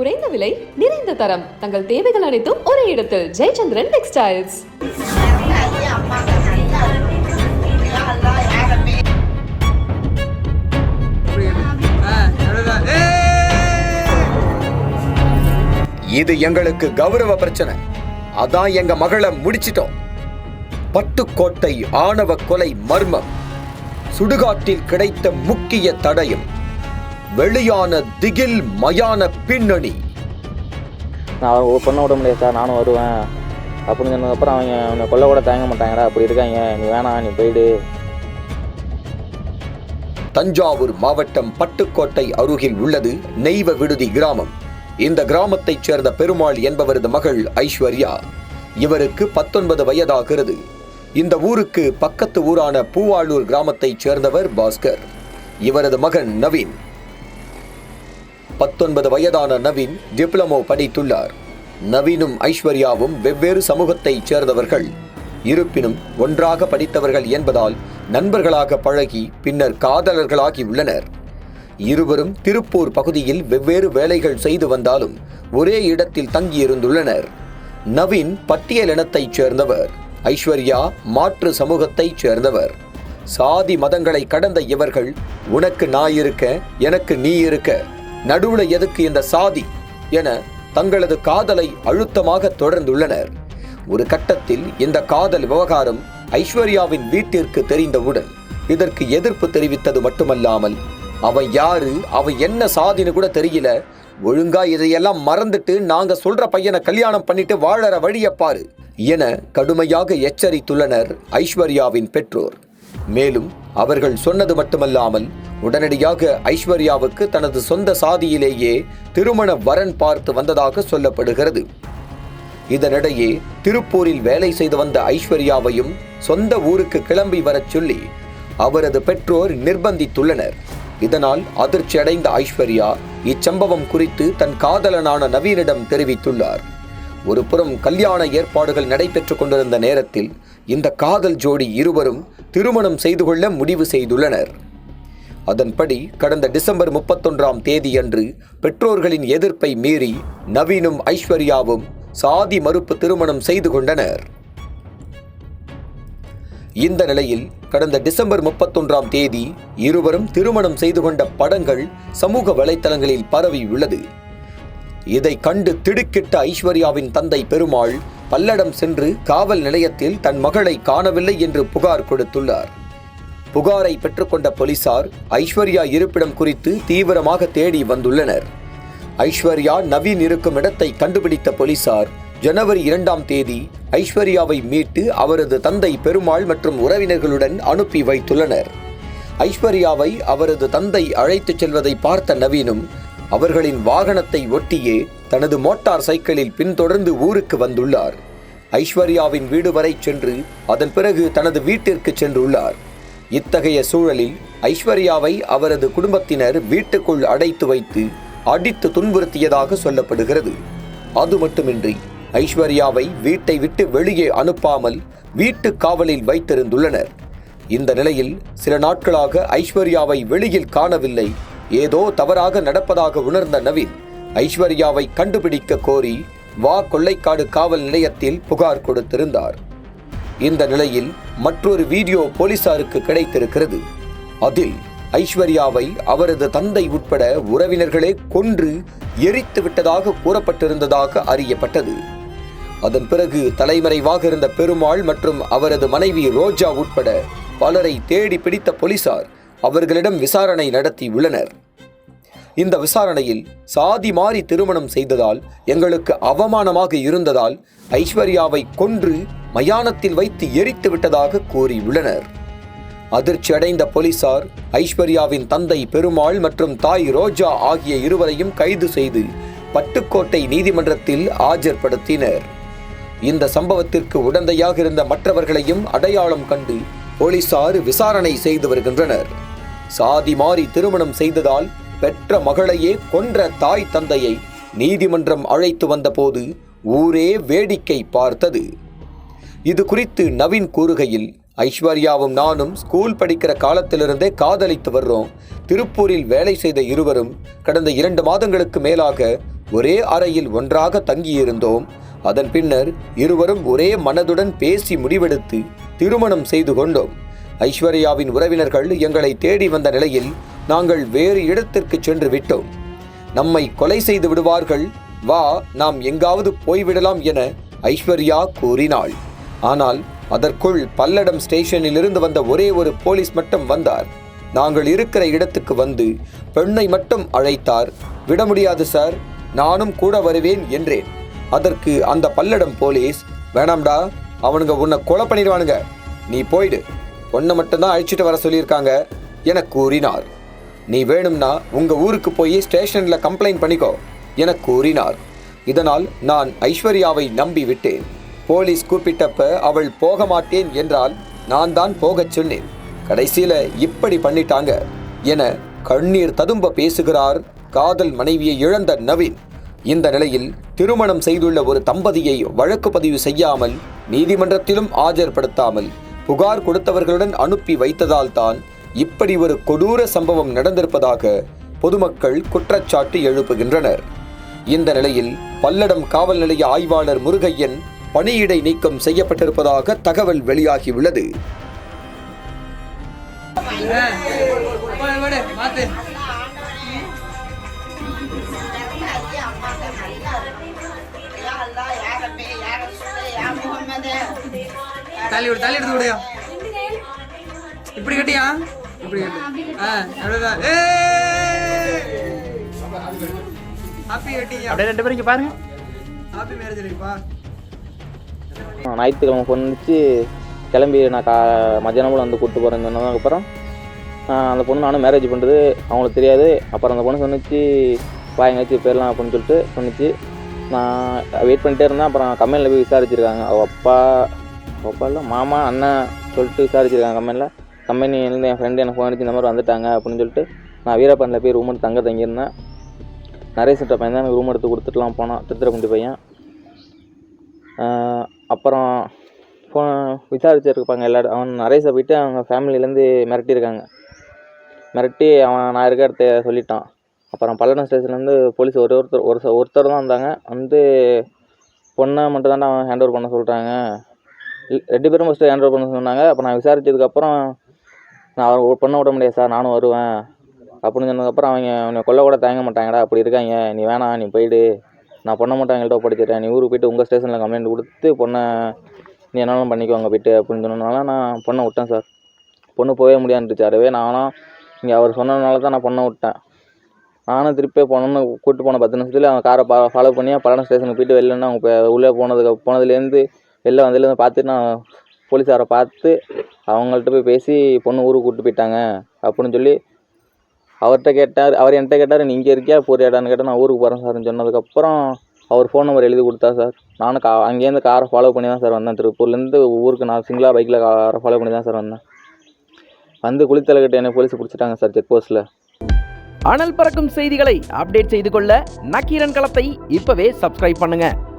குறைந்த விலை நிறைந்த தரம். தங்கள் தேவைகள் அனைத்தும் ஒரே இடத்தில். ஜெயச்சந்திரன் டெக்ஸ்டைல்ஸ். இது எங்களுக்கு கௌரவ பிரச்சனை. அதான் எங்க மகளை முடிச்சிட்டோம். பட்டுக்கோட்டை ஆணவ கொலை மர்மம். சுடுகாட்டில் கிடைத்த முக்கிய தடயம் வெளியான திகில் மயான பின்னணி. நான் பொண்ணை விட முடியாது சார். நானும் வருவேன். அப்படின்னு சொன்னதுக்கப்புறம் அவங்க அவனை கொல்ல கூட தயங்க மாட்டாங்கடா. அப்படி இருக்காங்க. நீ வேணாம். நீ போயிடு. தஞ்சாவூர் மாவட்டம் பட்டுக்கோட்டை அருகில் உள்ளது நெய்வ விடுதி கிராமம். இந்த கிராமத்தைச் சேர்ந்த பெருமாள் என்பவரது மகள் ஐஸ்வர்யா இவருக்கு பத்தொன்பது வயதாகிறது. இந்த ஊருக்கு பக்கத்து ஊரான பூவாளூர் கிராமத்தைச் சேர்ந்தவர் பாஸ்கர். இவரது மகன் நவீன். பத்தொன்பது வயதான நவீன் டிப்ளமோ படித்துள்ளார். நவீனும் ஐஸ்வர்யாவும் வெவ்வேறு சமூகத்தைச் சேர்ந்தவர்கள். இருப்பினும் ஒன்றாக படித்தவர்கள் என்பதால் நண்பர்களாக பழகி பின்னர் காதலர்களாகி உள்ளனர். இருவரும் திருப்பூர் பகுதியில் வெவ்வேறு வேலைகள் செய்து வந்தாலும் ஒரே இடத்தில் தங்கியிருந்துள்ளனர். நவீன் பட்டியல் இனத்தைச் சேர்ந்தவர். ஐஸ்வர்யா மாற்று சமூகத்தைச் சேர்ந்தவர். சாதி மதங்களை கடந்த இவர்கள் உனக்கு நான் இருக்க எனக்கு நீ இருக்க நடுவுல எதுக்கு இந்த சாதி? என தங்களது காதலை அழுத்தமாக தொடர்ந்துள்ளனர். ஒரு கட்டத்தில் இந்த காதல் விவகாரம் ஐஸ்வர்யாவின் வீட்டிற்கு தெரிந்தவுடன் இதற்கு எதிர்ப்பு தெரிவித்தது மட்டுமல்லாமல் அவன் யாரு அவன் என்ன சாதின்னு கூட தெரியல. ஒழுங்கா இதையெல்லாம் மறந்துட்டு நாங்க சொல்ற பையனை கல்யாணம் பண்ணிட்டு வாழற வழியை என கடுமையாக எச்சரித்துள்ளனர் ஐஸ்வர்யாவின் பெற்றோர். மேலும் அவர்கள் சொன்னது மட்டுமல்லாமல் உடனடியாக ஐஸ்வர்யாவுக்கு தனது சொந்த சாதியிலேயே திருமண வரன் பார்த்து வந்ததாக சொல்லப்படுகிறது. இதனிடையே திருப்பூரில் வேலை செய்து வந்த ஐஸ்வர்யாவையும் சொந்த ஊருக்கு கிளம்பி வரச் சொல்லி அவரது பெற்றோர் நிர்பந்தித்துள்ளனர். இதனால் அதிர்ச்சி அடைந்த ஐஸ்வர்யா இச்சம்பவம் குறித்து தன் காதலனான நவீனிடம் தெரிவித்துள்ளார். ஒரு புறம் கல்யாண ஏற்பாடுகள் நடைபெற்றுக் கொண்டிருந்த நேரத்தில் இந்த காதல் ஜோடி இருவரும் திருமணம் செய்து கொள்ள முடிவு செய்துள்ளனர். அதன்படி கடந்த டிசம்பர் முப்பத்தொன்றாம் தேதியன்று பெற்றோர்களின் எதிர்ப்பை மீறி நவீனும் ஐஸ்வர்யாவும் சாதி மறுப்பு திருமணம் செய்து கொண்டனர். இந்த நிலையில் கடந்த டிசம்பர் முப்பத்தொன்றாம் தேதி இருவரும் திருமணம் செய்து கொண்ட படங்கள் சமூக வலைத்தளங்களில் பரவியுள்ளது. இதை கண்டு திடுக்கிட்ட ஐஸ்வர்யாவின் தந்தை பெருமாள் பல்லடம் சென்று காவல் நிலையத்தில் தன் மகளை காணவில்லை என்று புகார் கொடுத்துள்ளார். புகாரை பெற்றுக்கொண்ட போலீசார் ஐஸ்வர்யா இருப்பிடம் குறித்து தீவிரமாக தேடி வந்துள்ளனர். ஐஸ்வர்யா நவீன் இருக்கும் இடத்தை கண்டுபிடித்த போலீசார் ஜனவரி இரண்டாம் தேதி ஐஸ்வர்யாவை மீட்டு அவரது தந்தை பெருமாள் மற்றும் உறவினர்களுடன் அனுப்பி வைத்துள்ளனர். ஐஸ்வர்யாவை அவரது தந்தை அழைத்துச் செல்வதை பார்த்த நவீனும் அவர்களின் வாகனத்தை ஒட்டியே தனது மோட்டார் சைக்கிளில் பின்தொடர்ந்து ஊருக்கு வந்துள்ளார். ஐஸ்வர்யாவின் வீடு வரை சென்று அதன் பிறகு தனது வீட்டிற்கு சென்றுள்ளார். இத்தகைய சூழலில் ஐஸ்வர்யாவை அவரது குடும்பத்தினர் வீட்டுக்குள் அடைத்து வைத்து அடித்து துன்புறுத்தியதாக சொல்லப்படுகிறது. அது மட்டுமின்றி ஐஸ்வர்யாவை வீட்டை விட்டு வெளியே அனுப்பாமல் வீட்டு காவலில் வைத்திருந்துள்ளனர். இந்த நிலையில் சில நாட்களாக ஐஸ்வர்யாவை வெளியில் காணவில்லை. ஏதோ தவறாக நடப்பதாக உணர்ந்த நவீன் ஐஸ்வர்யாவை கண்டுபிடிக்க கோரி வா கொள்ளைக்காடு காவல் நிலையத்தில் புகார் கொடுத்திருந்தார். இந்த நிலையில் மற்றொரு வீடியோ போலீசாருக்கு கிடைத்திருக்கிறது. அதில் ஐஸ்வர்யாவை அவரது தந்தை உட்பட உறவினர்களே கொன்று எரித்து விட்டதாக கூறப்பட்டிருந்ததாக அறியப்பட்டது. அதன் பிறகு தலைமறைவாக இருந்த பெருமாள் மற்றும் அவரது மனைவி ரோஜா உட்பட பலரை தேடி பிடித்த போலீசார் அவர்களிடம் விசாரணை நடத்தி உள்ளனர். இந்த விசாரணையில் சாதி மாறி திருமணம் செய்ததால் எங்களுக்கு அவமானமாக இருந்ததால் ஐஸ்வர்யாவை கொன்று மயானத்தில் வைத்து எரித்து விட்டதாக கூறியுள்ளனர் அதிர்ச்சி அடைந்த போலீசார் ஐஸ்வர்யாவின் தந்தை பெருமாள் மற்றும் தாய் ரோஜா ஆகிய இருவரையும் கைது செய்து பட்டுக்கோட்டை நீதிமன்றத்தில் ஆஜர்படுத்தினர். இந்த சம்பவத்திற்கு உடந்தையாக இருந்த மற்றவர்களையும் அடையாளம் கண்டு போலீசார் விசாரணை செய்து வருகின்றனர். சாதி மாறி திருமணம் செய்ததால் பெற்ற மகளையே கொன்ற தாய் தந்தையை நீதிமன்றம் அழைத்து வந்தபோது ஊரே வேடிக்கை பார்த்தது. இது குறித்து நவீன் கூறுகையில் ஐஸ்வர்யாவும் நானும் ஸ்கூல் படிக்கிற காலத்திலிருந்தே காதலித்து வர்றோம். திருப்பூரில் வேலை செய்த இருவரும் கடந்த இரண்டு மாதங்களுக்கு மேலாக ஒரே அறையில் ஒன்றாக தங்கியிருந்தோம். அதன் பின்னர் இருவரும் ஒரே மனதுடன் பேசி முடிவெடுத்து திருமணம் செய்து கொண்டோம். ஐஸ்வர்யாவின் உறவினர்கள் எங்களை தேடி வந்த நிலையில் நாங்கள் வேறு இடத்திற்கு சென்று விட்டோம். நம்மை கொலை செய்து விடுவார்கள். வா நாம் எங்காவது போய்விடலாம் என ஐஸ்வர்யா கூறினாள். ஆனால் அதற்குள் பல்லடம் ஸ்டேஷனில் இருந்து வந்த ஒரே ஒரு போலீஸ் மட்டும் வந்தார். நாங்கள் இருக்கிற இடத்துக்கு வந்து பெண்ணை மட்டும் அழைத்தார். விட முடியாது சார். நானும் கூட வருவேன் என்றேன். அதற்கு அந்த பல்லடம் போலீஸ் வேணாம்டா. அவனுங்க உன்னை கொலை பண்ணிடுவானுங்க. நீ போயிடு. ஒன்னை மட்டும்தான் அழைச்சிட்டு வர சொல்லியிருக்காங்க என கூறினார். நீ வேணும்னா உங்க ஊருக்கு போய் ஸ்டேஷன்ல கம்ப்ளைண்ட் பண்ணிக்கோ என கூறினார். இதனால் நான் ஐஸ்வர்யாவை நம்பி விட்டேன். போலீஸ் கூப்பிட்டப்ப அவள் போக மாட்டேன் என்றால் நான் தான் போகச் சொன்னேன். கடைசியில இப்படி பண்ணிட்டாங்க என கண்ணீர் ததும்ப பேசுகிறார் காதல் மனைவியை இழந்த நவீன். இந்த நிலையில் திருமணம் செய்துள்ள ஒரு தம்பதியை வழக்கு பதிவு செய்யாமல் நீதிமன்றத்திலும் ஆஜர்படுத்தாமல் புகார் கொடுத்தவர்களுடன் அனுப்பி வைத்ததால் தான் இப்படி ஒரு கொடூர சம்பவம் நடந்திருப்பதாக பொதுமக்கள் குற்றச்சாட்டு எழுப்புகின்றனர் இந்த நிலையில் பல்லடம் காவல் நிலைய ஆய்வாளர் முருகையன் பணியிடை நீக்கம் செய்யப்பட்டிருப்பதாக தகவல் வெளியாகியுள்ளது Yeah. தள்ளி விடு தள்ளி எடுத்து விடுயா இப்படி கட்டியா? இப்படி கட்டு. ஆ அவ்வளவுதான். ஹாப்பி கட்டியா அப்படியே ரெண்டு பேரும் இங்கே பாருங்க. ஹாப்பி மேரேஜ் இல்லைப்பா ஞாயிற்றுக்கிழமை ஃபோன் அடிச்சு கிளம்பி நான் கா மத்தியானம் வந்து கூப்பிட்டு போகிறேன்னு சொன்னதுக்கப்புறம் அந்த பொண்ணு நானும் மேரேஜ் பண்ணுறது அவங்களுக்கு தெரியாது. அப்புறம் அந்த பொண்ணு சொன்னிச்சு வா எங்கேயாச்சும் போயிடலாம் அப்படின்னு சொல்லிட்டு சொன்னிச்சு. நான் வெயிட் பண்ணிட்டே இருந்தேன். அப்புறம் கம்பெனியில் போய் விசாரிச்சிருக்காங்க. அவள் அப்பா போபாலில் மாமா அண்ணன் சொல்லிட்டு விசாரிச்சிருக்காங்க கம்பெனியில் கம்பெனிலேருந்து என் ஃப்ரெண்டு எனக்கு ஃபோன் அடிச்சு இந்த மாதிரி வந்துட்டாங்க அப்படின்னு சொல்லிட்டு நான் வீரப்பனில் போய் ரூம் எடுத்து தங்க தங்கியிருந்தேன். நிறைய சிட்ட பையன் தான் எனக்கு ரூம் எடுத்து கொடுத்துட்டுலாம் போனான் திருத்திரக்குண்டி பையன். அப்புறம் ஃபோன் விசாரிச்சிருப்பாங்க எல்லாரும். அவன் நரேஷை போயிட்டு அவங்க ஃபேமிலியிலேருந்து மிரட்டியிருக்காங்க. மிரட்டி அவன் நான் இருக்க இடத்த சொல்லிட்டான். அப்புறம் பல்லடம் ஸ்டேஷன்லேருந்து போலீஸ் ஒரு ஒருத்தர் ஒரு ச- ஒருத்தர் தான் வந்தாங்க. வந்து பொண்ணை மட்டும் தாண்டா அவன் ஹேண்ட் ஓவர் பண்ண சொல்கிறாங்க ரெண்டு பேரும் ஃபஸ்ட்டு ஹேண்ட் ஓவர் பண்ண சொன்னாங்க. அப்போ நான் விசாரித்ததுக்கப்புறம் நான் அவர் பண்ண விட முடியாது சார் நானும் வருவேன். அப்படின்னு சொன்னதுக்கப்புறம் அவங்க உன்னை கொல்ல கூட தயங்க மாட்டாங்கடா அப்படி இருக்காங்க. நீ வேணாம் நீ போயிடு. நான் பொண்ணை மட்டும் எங்கள்கிட்ட படிச்சிட்டேன் நீ ஊருக்கு போயிட்டு உங்கள் ஸ்டேஷனில் கம்ப்ளைண்ட் கொடுத்து பொண்ணை நீ என்னாலும் பண்ணிக்குவாங்க போயிட்டு அப்படின்னு சொன்னதுனால நான் பொண்ணை விட்டேன் சார். பொண்ணு போகவே முடியாதுன்ட்டுச்சு அதுவே நானும் இங்கே அவர் சொன்னதுனால தான் நான் பொண்ணை விட்டேன். நானும் திருப்பி பொண்ணு கூப்பிட்டு போன பத்து நிமிஷத்துல அவன் காரை பா ஃபாலோ பண்ணி பல்லடம் ஸ்டேஷனுக்கு போயிட்டு வெளிலன்னு அவங்க உள்ளே போனதுக்கு போனதுலேருந்து வெளில வந்ததுலேருந்து பார்த்துட்டு நான் போலீஸாரை பார்த்து அவங்கள்ட்ட போய் பேசி பொண்ணு ஊருக்கு கூப்பிட்டு போயிட்டாங்க அப்படின்னு சொல்லி அவர்கிட்ட கேட்டார். அவர் என்கிட்ட கேட்டார் நீ இங்கே இருக்கியா? போறியாடான்னு கேட்டால் நான் ஊருக்கு போகிறேன் சார்னு சொன்னதுக்கப்புறம் அவர் ஃபோன் நம்பர் எழுதி கொடுத்தா சார். நானும் கா அங்கேருந்து காரை ஃபாலோ பண்ணி தான் சார் வந்தேன். திருப்பூர்லேருந்து ஊருக்கு நான் சிங்கிளாக பைக்கில் காரை ஃபாலோ பண்ணி தான் சார் வந்தேன். வந்து குளித்தலைக்கிட்ட என்னை போலீஸ் பிடிச்சிட்டாங்க சார் செக் போஸ்ட்டில் அனல் பறக்கும் செய்திகளை அப்டேட் செய்து கொள்ள நக்கீரன் களத்தை இப்போவே சப்ஸ்கிரைப் பண்ணுங்கள்